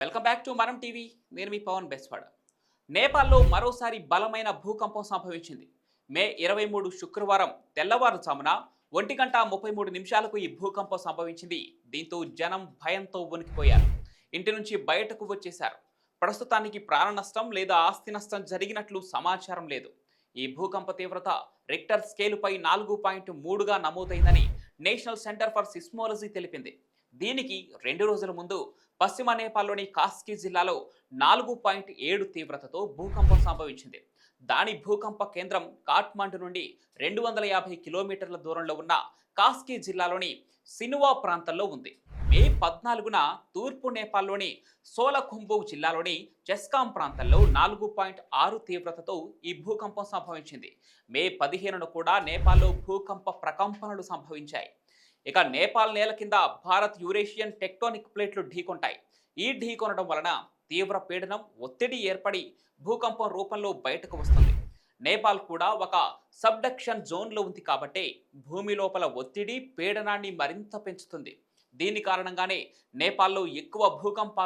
Welcome back to Manam TV. నేను మీ పవన్ బెస్వాడ. నేపాల్లో మరోసారి బలమైన భూకంపం సంభవించింది. మే ఇరవై మూడు శుక్రవారం తెల్లవారుజామున ఒంటి గంట ముప్పై మూడు నిమిషాలకు ఈ భూకంపం సంభవించింది. దీంతో జనం భయంతో వణికిపోయారు. ఇంటి నుంచి బయటకు వచ్చేశారు. ప్రస్తుతానికి ప్రాణ నష్టం లేదా ఆస్తి నష్టం జరిగినట్లు సమాచారం లేదు. ఈ భూకంప తీవ్రత రిక్టర్ స్కేలుపై నాలుగు పాయింట్ మూడుగా నమోదైందని నేషనల్ సెంటర్ ఫర్ సిస్మాలజీ తెలిపింది. దీనికి రెండు రోజుల ముందు పశ్చిమ నేపాల్లోని కాస్కి జిల్లాలో నాలుగు పాయింట్ ఏడు తీవ్రతతో భూకంపం సంభవించింది. దాని భూకంప కేంద్రం కాఠ్మండు నుండి రెండు వందల యాభై కిలోమీటర్ల దూరంలో ఉన్న కాస్కి జిల్లాలోని సినువా ప్రాంతంలో ఉంది. మే పద్నాలుగున తూర్పు నేపాల్లోని సోలఖుంబు జిల్లాలోని చెస్కాం ప్రాంతంలో నాలుగు పాయింట్ ఆరు తీవ్రతతో ఈ భూకంపం సంభవించింది. మే పదిహేనును కూడా నేపాల్లో భూకంప ప్రకంపనలు సంభవించాయి. ఇక నేపాల్ నేల కింద భారత్ యూరేషియన్ టెక్టోనిక్ ప్లేట్లు ఢీకొంటాయి. ఈ ఢీకొనడం వలన తీవ్ర పీడనం ఒత్తిడి ఏర్పడి భూకంపం రూపంలో బయటకు వస్తుంది. నేపాల్ కూడా ఒక సబ్డక్షన్ జోన్లో ఉంది కాబట్టి భూమి లోపల ఒత్తిడి పీడనాన్ని మరింత పెంచుతుంది. దీని కారణంగానే నేపాల్లో ఎక్కువ భూకంపాలు